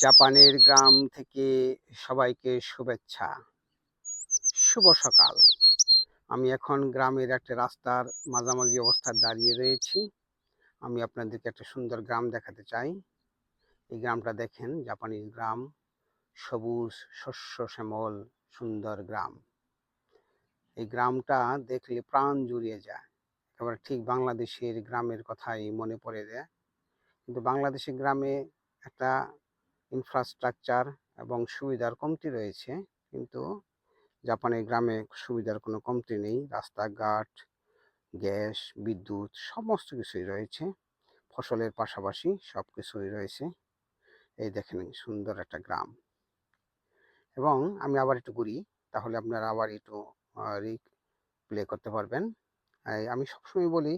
জাপানের গ্রাম থেকে সবাইকে শুভেচ্ছা। শুভ সকাল। আমি এখন গ্রামের একটা রাস্তার মাঝামাঝি অবস্থায় দাঁড়িয়ে রয়েছি। আমি আপনাদেরকে একটা সুন্দর গ্রাম দেখাতে চাই। এই গ্রামটা দেখেন, জাপানিজ গ্রাম। সবুজ, শস্য শ্যামল, সুন্দর গ্রাম। এই গ্রামটা দেখলে প্রাণ জুড়িয়ে যায়। একেবারে ঠিক বাংলাদেশের গ্রামের কথাই মনে পড়ে যায়। কিন্তু বাংলাদেশের গ্রামে একটা ইনফ্রাস্ট্রাকচার এবং সুবিধার কমতি রয়েছে। কিন্তু জাপানের গ্রামে সুবিধার কোনো কমতি নেই। রাস্তাঘাট, গ্যাস, বিদ্যুৎ সমস্ত কিছুই রয়েছে। ফসলের পাশাপাশি সব কিছুই রয়েছে। এই দেখেন সুন্দর একটা গ্রাম। এবং আমি আবার একটু ঘুরি, তাহলে আপনারা আবার একটু রিক প্লে করতে পারবেন। আমি সবসময় বলি,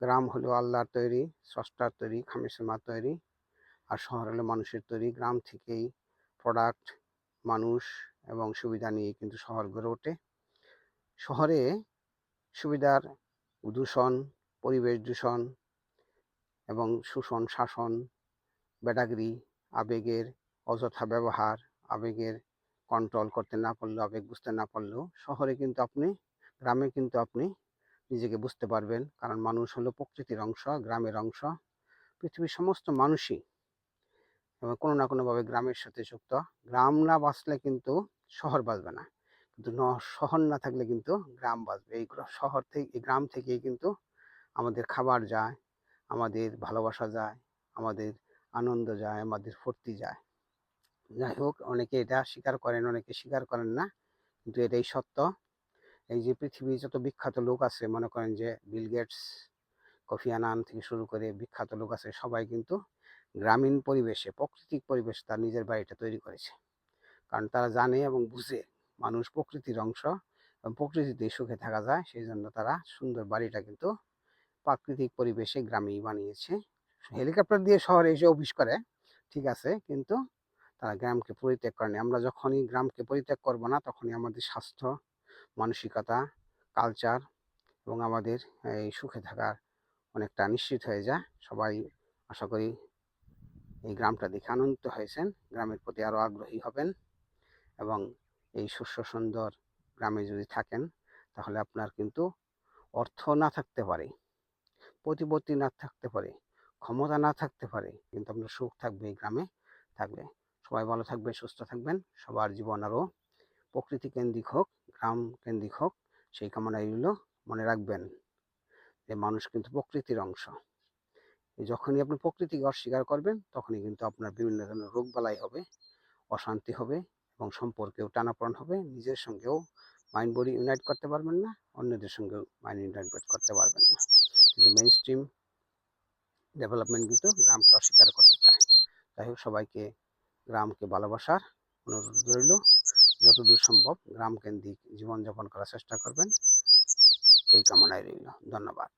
গ্রাম হলো আল্লাহর তৈরি, স্রষ্টার তৈরি খামেসমা তৈরি। আর শহর মানুষের তৈরি। গ্রাম থেকেই প্রোডাক্ট মানুষ এবং সুবিধা নিয়ে কিন্তু শহর গড়ে ওঠে। শহরে সুবিধার দূষণ, পরিবেশ দূষণ এবং শোষণ, শাসন ব্যাটাগিরি আবেগের অযথা ব্যবহার, আবেগের কন্ট্রোল করতে না পারলেও, আবেগ বুঝতে না পারলেও শহরে কিন্তু আপনি, গ্রামে কিন্তু আপনি নিজেকে বুঝতে পারবেন। কারণ মানুষ হলো প্রকৃতির অংশ, গ্রামের অংশ। পৃথিবীর সমস্ত মানুষই এবং কোনো না কোনোভাবে গ্রামের সাথে যুক্ত। গ্রাম না বাঁচলে কিন্তু শহর বাঁচবে না। কিন্তু শহর না থাকলে কিন্তু গ্রাম বাঁচবে। এই শহর থেকে, এই গ্রাম থেকেই কিন্তু আমাদের খাবার যায়, আমাদের ভালোবাসা যায়, আমাদের আনন্দ যায়, আমাদের ফুর্তি যায়। যাই হোক, অনেকে এটা স্বীকার করেন, অনেকে স্বীকার করেন না। কিন্তু এটাই সত্য। এই যে পৃথিবীর যত বিখ্যাত লোক আছে, মনে করেন যে বিল গেটস, কফি আনান থেকে শুরু করে বিখ্যাত লোক আছে, সবাই কিন্তু গ্রামীণ পরিবেশে, প্রাকৃতিক পরিবেশে তার নিজের বাড়িটা তৈরি করেছে। কারণ তারা জানে এবং বুঝে মানুষ প্রকৃতির অংশ এবং প্রকৃতিতে সুখে থাকা যায় সেই জন্য তারা সুন্দর বাড়িটা কিন্তু প্রাকৃতিক পরিবেশে গ্রামেই বানিয়েছে। হেলিকপ্টার দিয়ে শহরে এসে অফিস করে, ঠিক আছে, কিন্তু তারা গ্রামকে পরিত্যাগ করেনি। আমরা যখনই গ্রামকে পরিত্যাগ করব না, তখনই আমাদের স্বাস্থ্য, মানসিকতা কালচার এবং আমাদের এই সুখে থাকার অনেকটা নিশ্চিত হয়ে যায়। সবাই আশা করি এই গ্রামটা দেখে আনন্দিত হয়েছেন। গ্রামের প্রতি আরও আগ্রহী হবেন এবং এই শস্য সুন্দর গ্রামে যদি থাকেন, তাহলে আপনার কিন্তু অর্থ না থাকতে পারে, প্রতিপত্তি না থাকতে পারে, ক্ষমতা না থাকতে পারে, কিন্তু আপনার সুখ থাকবে এই গ্রামে থাকলে। সবাই ভালো থাকবেন, সুস্থ থাকবেন। সবার জীবন আরও প্রকৃতি কেন্দ্রিক হোক, গ্রাম কেন্দ্রিক হোক, সেই কামনা এগুলো মনে রাখবেন যে মানুষ কিন্তু প্রকৃতির অংশ। যখনই আপনি প্রকৃতিকে অস্বীকার করবেন, তখনই কিন্তু আপনার বিভিন্ন ধরনের রোগ বালাই হবে, অশান্তি হবে এবং সম্পর্কেও টানাপড়ন হবে। নিজের সঙ্গেও মাইন্ড বডি ইউনাইট করতে পারবেন না, অন্যদের সঙ্গেও মাইন্ড ইউনাইট করতে পারবেন না। কিন্তু মেইন স্ট্রিম ডেভেলপমেন্ট কিন্তু গ্রামকে অস্বীকার করতে চায়। যাই হোক, সবাইকে গ্রামকে ভালোবাসার অনুরোধ রইল। যতদূর সম্ভব গ্রাম কেন্দ্রিক জীবনযাপন করার চেষ্টা করবেন। এই কামনায় রইল। ধন্যবাদ।